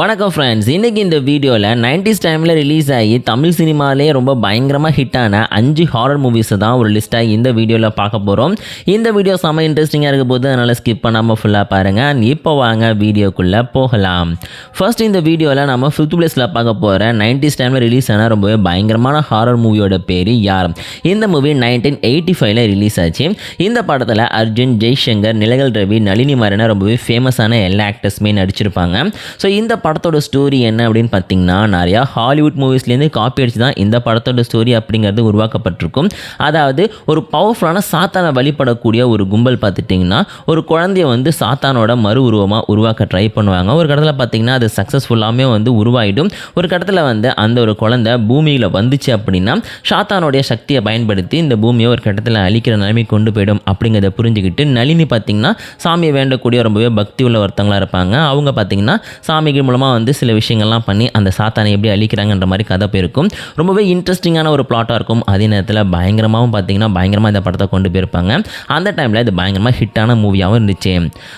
வணக்கம் ஃப்ரெண்ட்ஸ் இன்றைக்கி இந்த வீடியோவில் நைன்டிஸ் டைமில் ரிலீஸ் ஆகி தமிழ் சினிமாலேயே ரொம்ப பயங்கரமாக ஹிட்டான அஞ்சு ஹாரர் மூவிஸை தான் ஒரு லிஸ்ட்டாக இந்த வீடியோவில் பார்க்க போகிறோம் இந்த வீடியோ செம்ம இன்ட்ரெஸ்டிங்காக இருக்க போது அதனால் ஸ்கிப் பண்ணாமல் ஃபுல்லாக பாருங்கள் இப்போ வாங்க வீடியோக்குள்ளே போகலாம். ஃபர்ஸ்ட் இந்த வீடியோவில் நம்ம ஃபிஃப்த் பிளேஸில் பார்க்க போகிற நைன்டிஸ் டைமில் ரிலீஸ் ஆன ரொம்பவே பயங்கரமான ஹாரர் மூவியோட பேர் யார்? இந்த மூவி நைன்டீன் எயிட்டி ஃபைவ்ல ரிலீஸ் ஆச்சு. இந்த படத்தில் அர்ஜுன் ஜெய்சங்கர் நிலகல் ரவி நளினி மாதிரியான ரொம்பவே ஃபேமஸான எல்லா ஆக்டர்ஸுமே நடிச்சிருப்பாங்க. ஸோ இந்த படத்தோட ஸ்டோரி என்ன அப்படின்னு பார்த்தீங்கன்னா நிறையா ஹாலிவுட் மூவிஸ்லேருந்து காப்பி அடிச்சு தான் இந்த படத்தோட ஸ்டோரி அப்படிங்கிறது உருவாக்கப்பட்டிருக்கும். அதாவது ஒரு பவர்ஃபுல்லான சாத்தானை வழிபடக்கூடிய ஒரு கும்பல் பார்த்துட்டிங்கன்னா ஒரு குழந்தைய வந்து சாத்தானோட மறு உருவமாக உருவாக்க ட்ரை பண்ணுவாங்க. ஒரு கடத்தில் பார்த்தீங்கன்னா அது சக்ஸஸ்ஃபுல்லாமே வந்து உருவாயிடும். ஒரு கடத்தில் வந்து அந்த ஒரு குழந்தை பூமியில் வந்துச்சு அப்படின்னா சாத்தானுடைய சக்தியை பயன்படுத்தி இந்த பூமியை ஒரு கட்டத்தில் அழிக்கிற நிலைமை கொண்டு போயிடும் அப்படிங்கிறத புரிஞ்சுக்கிட்டு நளினி பார்த்தீங்கன்னா சாமியை வேண்டக்கூடிய ரொம்பவே பக்தி உள்ள ஒருத்தவங்களாக இருப்பாங்க. அவங்க பார்த்தீங்கன்னா சாமிக்கு மூலமாக வந்து சில விஷயங்கள்லாம் பண்ணி அந்த சாத்தானை எப்படி அழிக்கிறாங்கன்ற மாதிரி கதை போயிருக்கும். ரொம்பவே இன்ட்ரெஸ்டிங்கான ஒரு பிளாட்டாக இருக்கும். அதே நேரத்தில் பயங்கரமாகவும் பார்த்தீங்கன்னா பயங்கரமாக இந்த படத்தை கொண்டு போயிருப்பாங்க. அந்த டைமில் இது பயங்கரமாக ஹிட்டான மூவியாகவும் இருந்துச்சு.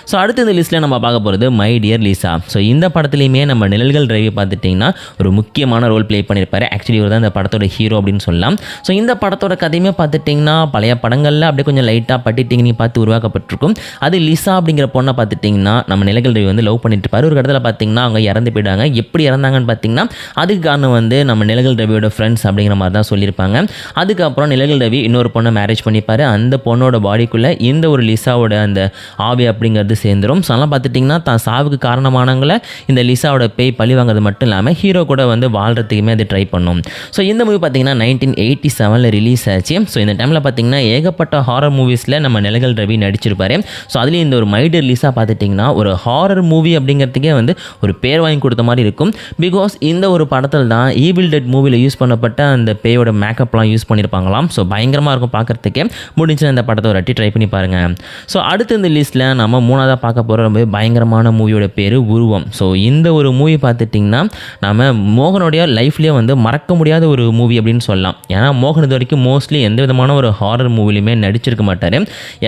ஸோ அடுத்த இந்த லிஸ்ட்டில் நம்ம பார்க்க போகிறது மை டியர் லீசா ஸோ இந்த படத்துலையுமே நம்ம நிழல்கள் ரவி பார்த்துட்டிங்கன்னா ஒரு முக்கியமான ரோல் ப்ளே பண்ணியிருப்பார். ஆக்சுவலி இவர் தான் இந்த படத்தோட ஹீரோ அப்படின்னு சொல்லலாம். ஸோ இந்த படத்தோட கதையுமே பார்த்துட்டிங்கன்னா பழைய படங்களில் அப்படியே கொஞ்சம் லைட்டாக பட்டிட்டிங்க பார்த்து உருவாக்கப்பட்டிருக்கும். அது லிசா அப்படிங்கிற பொண்ணை பார்த்துட்டிங்கன்னா நம்ம நிலங்கள் ரவி வந்து லவ் பண்ணிட்டு இருப்பார். ஒரு இடத்துல பார்த்தீங்கன்னா அவங்க இறந்து போயிடுவாங்க. எப்படி இறந்தாங்கன்னு பார்த்தீங்கன்னா அதுக்கு காரணம் வந்து நம்ம நிலகல் ரவியோட ஃப்ரெண்ட்ஸ் அப்படிங்கிற மாதிரி தான் சொல்லியிருப்பாங்க. அதுக்கப்புறம் நிலகல் ரவி இன்னொரு பொண்ணை மேரேஜ் பண்ணிப்பார். அந்த பொண்ணோட பாடிக்குள்ளே இந்த ஒரு லிசாவோட அந்த ஆவி அப்படிங்கிறது சேர்ந்துரும். ஸோ அதெல்லாம் பார்த்துட்டிங்கன்னா தான் சாவுக்கு காரணமானவங்களை இந்த லிசாவோட பேய் பழி வாங்குறது மட்டும் இல்லாமல் ஹீரோ கூட வந்து வாழ்கிறதுக்குமே அது ட்ரை பண்ணும். ஸோ இந்த மூவி பார்த்தீங்கன்னா நைன்டீன் எயிட்டி செவனில் ரிலீஸ் ஆச்சு. ஸோ இந்த டைமில் பார்த்தீங்கன்னா ஏகப்பட்ட ஹாரர் மூவிஸில் நம்ம நிலகல் ரவி நடிச்சிருப்பாரு. ஸோ அதுலேயும் இந்த ஒரு மைடர் லிசா பார்த்துட்டிங்கன்னா ஒரு ஹாரர் மூவி அப்படிங்கிறதுக்கே வந்து ஒரு பேர் வாங்கி கொடுத்த மாதிரி இருக்கும். பிகாஸ் இந்த ஒரு படத்தில் தான் ஈவில் டெட் மூவியில் யூஸ் பண்ணப்பட்ட அந்த பேயோட மேக்கப்லாம் யூஸ் பண்ணியிருப்பாங்களாம் ஸோ பயங்கரமாக இருக்கும் பார்க்குறதுக்கே. முடிஞ்சு அந்த படத்தை ஒரு அட்டி ட்ரை பண்ணி பாருங்கள் ஸோ அடுத்து இந்த லிஸ்ட்டில் நம்ம மூணாவதாக பார்க்க போகிற ரொம்ப பயங்கரமான மூவியோட பேர் உருவம். ஸோ இந்த ஒரு மூவி பார்த்துட்டிங்கன்னா நம்ம மோகனுடைய லைஃப்லேயே வந்து மறக்க முடியாத ஒரு மூவி அப்படின்னு சொல்லலாம். ஏன்னா மோகன் இது வரைக்கும் மோஸ்ட்லி எந்த விதமான ஒரு ஹாரர் மூவிலையுமே நடிச்சிருக்க மாட்டார்.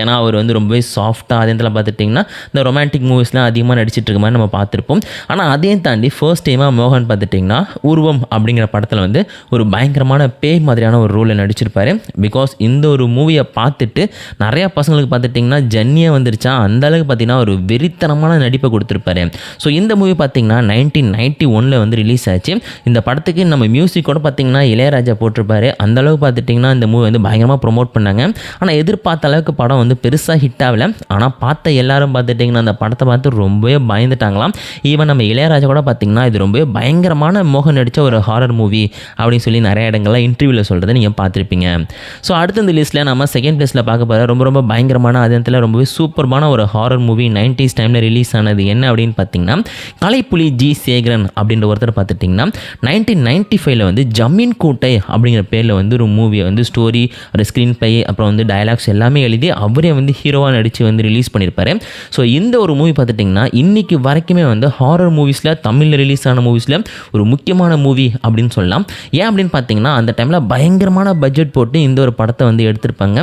ஏன்னா அவர் வந்து ரொம்பவே சாஃப்டாக அதே இடத்துல பார்த்துட்டிங்கன்னா இந்த ரொமான்டிக் மூவிஸ்லாம் அதிகமாக நடிச்சிட்டு இருக்க மாதிரி நம்ம பார்த்துருப்போம். ஆனால் அதையும் தாண்டி ஃபர்ஸ்ட் டைமாக மோகன் பார்த்துட்டிங்கன்னா உருவம் அப்படிங்கிற படத்தில் வந்து ஒரு பயங்கரமான பேய் மாதிரியான ஒரு ரோலில் நடிச்சிருப்பாரு. பிகாஸ் இந்த ஒரு மூவியை பார்த்துட்டு நிறையா பசங்களுக்கு பார்த்துட்டிங்கன்னா ஜன்னியே வந்துருச்சா? அந்த அளவுக்கு பார்த்தீங்கன்னா ஒரு வெறித்தனமான நடிப்பை கொடுத்துருப்பாரு. ஸோ இந்த மூவி பார்த்திங்கன்னா நைன்டீன் நைன்ட்டி ஒனில் வந்து ரிலீஸ் ஆச்சு. இந்த படத்துக்கு நம்ம மியூசிக்கோட பார்த்திங்கன்னா இளையராஜா போட்டிருப்பாரு. அந்தளவுக்கு பார்த்துட்டிங்கன்னா இந்த மூவி வந்து பயங்கரமாக ப்ரொமோட் பண்ணாங்க. ஆனால் எதிர்பார்த்த அளவுக்கு படம் வந்து பெருசாக ஹிட் ஆகல. ஆனால் பார்த்த எல்லாரும் பார்த்துட்டிங்கன்னா அந்த படத்தை பார்த்து ரொம்பவே பயந்துட்டாங்களாம். ஈவன் நம்ம இளையராஜா கூட பார்த்தீங்கன்னா இது ரொம்ப பயங்கரமான மோகன் நடித்த ஒரு ஹாரர் மூவி அப்படின்னு சொல்லி நிறைய இடங்கள்லாம் இன்டர்வியூவில் சொல்கிறத நீங்கள் பார்த்துருப்பீங்க. ஸோ அடுத்த இந்த லிஸ்ட்டில் நம்ம செகண்ட் பிளேஸில் பார்க்க போகிற ரொம்ப ரொம்ப பயங்கரமான அதே ரொம்பவே சூப்பர்மான ஒரு ஹாரர் மூவி நைன்டிஸ் டைமில் ரிலீஸ் ஆனது என்ன அப்படின்னு பார்த்தீங்கன்னா கலைப்புலி ஜி சேகரன் அப்படின்ற ஒருத்தர் பார்த்துட்டிங்கன்னா நைன்டீன் நைன்ட்டி ஃபைவ்ல வந்து ஜமீன் கூட்டை அப்படிங்கிற பேரில் வந்து ஒரு மூவியை வந்து ஸ்டோரி ஒரு ஸ்க்ரீன் பை அப்புறம் வந்து டயலாக்ஸ் எல்லாமே எழுதி அவரே வந்து ஹீரோவாக நடித்து வந்து ரிலீஸ் பண்ணியிருப்பாரு ஸோ இந்த ஒரு மூவி பார்த்துட்டிங்கன்னா இன்றைக்கி வரைக்குமே வந்து ஹாரர் மூவி மூவிஸில் தமிழில் ரிலீஸ் ஆன மூவிஸில் ஒரு முக்கியமான மூவி அப்படின்னு சொல்லலாம். ஏன் அப்படின்னு பார்த்தீங்கன்னா அந்த டைமில் பயங்கரமான பட்ஜெட் போட்டு இந்த ஒரு படத்தை வந்து எடுத்திருப்பாங்க.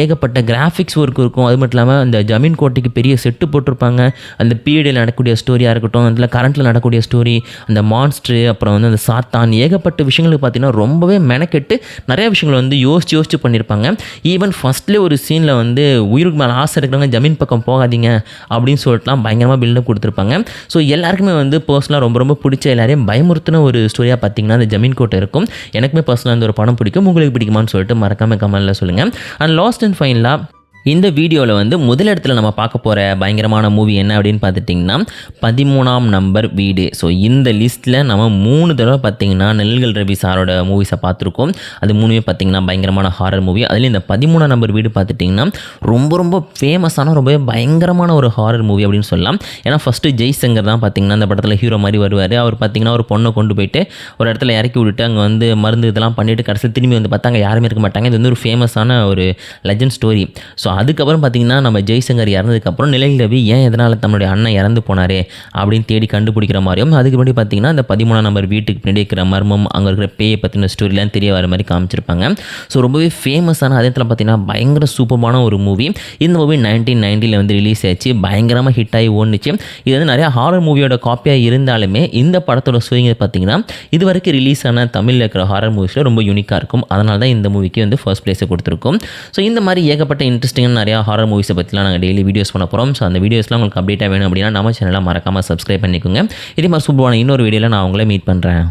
ஏகப்பட்ட கிராஃபிக்ஸ் ஒர்க் இருக்கும். அது மட்டும் இல்லாமல் அந்த ஜமீன் கோட்டைக்கு பெரிய செட்டு போட்டிருப்பாங்க. அந்த பீரியடில் நடக்கக்கூடிய ஸ்டோரியாக இருக்கட்டும் அதில் கரண்ட்டில் நடக்கக்கூடிய ஸ்டோரி அந்த மான்ஸ்ட்ரு அப்புறம் வந்து அந்த சாத்தான் ஏகப்பட்ட விஷயங்களுக்கு பார்த்தீங்கன்னா ரொம்பவே மெனக்கெட்டு நிறைய விஷயங்களை வந்து யோசிச்சு யோசிச்சு பண்ணியிருப்பாங்க ஈவன் ஃபஸ்ட்லேயே ஒரு சீனில் வந்து உயிருக்கு மேலே ஆசை இருக்கிறவங்க ஜமீன் பக்கம் போகாதீங்க அப்படின்னு சொல்லிட்டுலாம் பயங்கரமாக பில்டப் கொடுத்துருப்பாங்க. ஸோ எல்லாருக்குமே வந்து வந்து பர்சனலாக ரொம்ப ரொம்ப பிடிச்ச எல்லாரையும் பயமுறுத்தின ஒரு ஸ்டோரியாக பார்த்தீங்கன்னா அந்த ஜமீன் கோட்டை இருக்கும். எனக்குமே பர்சனலாக இந்த ஒரு படம் பிடிக்கும். உங்களுக்கு பிடிக்குமான்னு சொல்லிட்டு மறக்காமல் கமெண்ட்டில் சொல்லுங்கள் அண்ட் லாஸ்ட் அண்ட் ஃபைனலாக இந்த வீடியோவில் வந்து முதல் இடத்துல நம்ம பார்க்க போகிற பயங்கரமான மூவி என்ன அப்படின்னு பார்த்துட்டிங்கன்னா பதிமூணாம் நம்பர் வீடு. ஸோ இந்த லிஸ்ட்டில் நம்ம மூணு தடவை பார்த்திங்கன்னா நெல்கள் ரவி சாரோட மூவிஸை பார்த்துருக்கோம். அது மூணுமே பார்த்தீங்கன்னா பயங்கரமான ஹாரர் மூவி அதுலேயும் இந்த பதிமூணாம் நம்பர் வீடு பார்த்துட்டிங்கன்னா ரொம்ப ரொம்ப ஃபேமஸான ரொம்பவே பயங்கரமான ஒரு ஹாரர் மூவி அப்படின்னு சொல்லலாம். ஏன்னா ஃபஸ்ட்டு ஜெய்சங்கர் தான் பார்த்திங்கன்னா அந்த படத்தில் ஹீரோ மாதிரி வருவார். அவர் பார்த்தீங்கன்னா ஒரு பொண்ணை கொண்டு போயிட்டு ஒரு இடத்துல இறக்கி விட்டுட்டு அங்கே வந்து மருந்து இதெல்லாம் பண்ணிவிட்டு கடைசியில் திரும்பி வந்து பார்த்தா அங்கே யாருமே இருக்க மாட்டாங்க. இது வந்து ஒரு ஃபேமஸான ஒரு லெஜண்ட் ஸ்டோரி ஸோ அதுக்கப்புறம் பார்த்தீங்கன்னா நம்ம ஜெய்சங்கர் இறந்ததுக்கப்புறம் நிலையில் ரவி ஏன் எதனால் தன்னுடைய அண்ணன் இறந்து போனாரே அப்படின்னு தேடி கண்டுபிடிக்கிற மாதிரியும் அதுக்கு முன்னாடி பார்த்தீங்கன்னா அந்த பதிமூணாம் நம்பர் வீட்டுக்கு பின்னாடி இருக்கிற மர்மம் அங்கே இருக்கிற பேயை பற்றின ஸ்டோரிலாம் தெரிய வர மாதிரி காமிச்சிருப்பாங்க. ஸோ ரொம்பவே ஃபேமஸான அதே இடத்துல பார்த்தீங்கன்னா பயங்கர சூப்பரான ஒரு மூவி இந்த மூவி நைன்டீன் நைன்ட்டியில் வந்து ரிலீஸ் ஆச்சு. பயங்கரமாக ஹிட் ஆகி ஓடுச்சு இது வந்து நிறையா ஹாரர் மூவியோட காப்பியாக இருந்தாலுமே இந்த படத்தோட சுயங்க பார்த்திங்கன்னா இது வரைக்கும் ரிலீஸ் ஆன தமிழில் இருக்கிற ஹாரர் மூவிஸில் ரொம்ப யூனிக்காக இருக்கும். அதனால தான் இந்த மூவிக்கு வந்து ஃபர்ஸ்ட் ப்ளேஸை கொடுத்துருக்கும். ஸோ இந்த மாதிரி ஏகப்பட்ட இன்ட்ரெஸ்டிங்கான நிறையா ஹாரர் மூவிஸை பற்றிலாம் நாங்கள் டெய்லி வீடியோஸ் பண்ண போகிறோம் ஸோ அந்த வீடியோஸ்லாம் உங்களுக்கு அப்டேட்டாக வேணும் அப்படின்னா நம்ம சேனலை மறக்காமல் சப்ஸ்கிரைப் பண்ணிக்கோங்க. இதே மாதிரி சூப்பரான இன்னொரு வீடியோவில் நான் உங்களை மீட் பண்ணுறேன்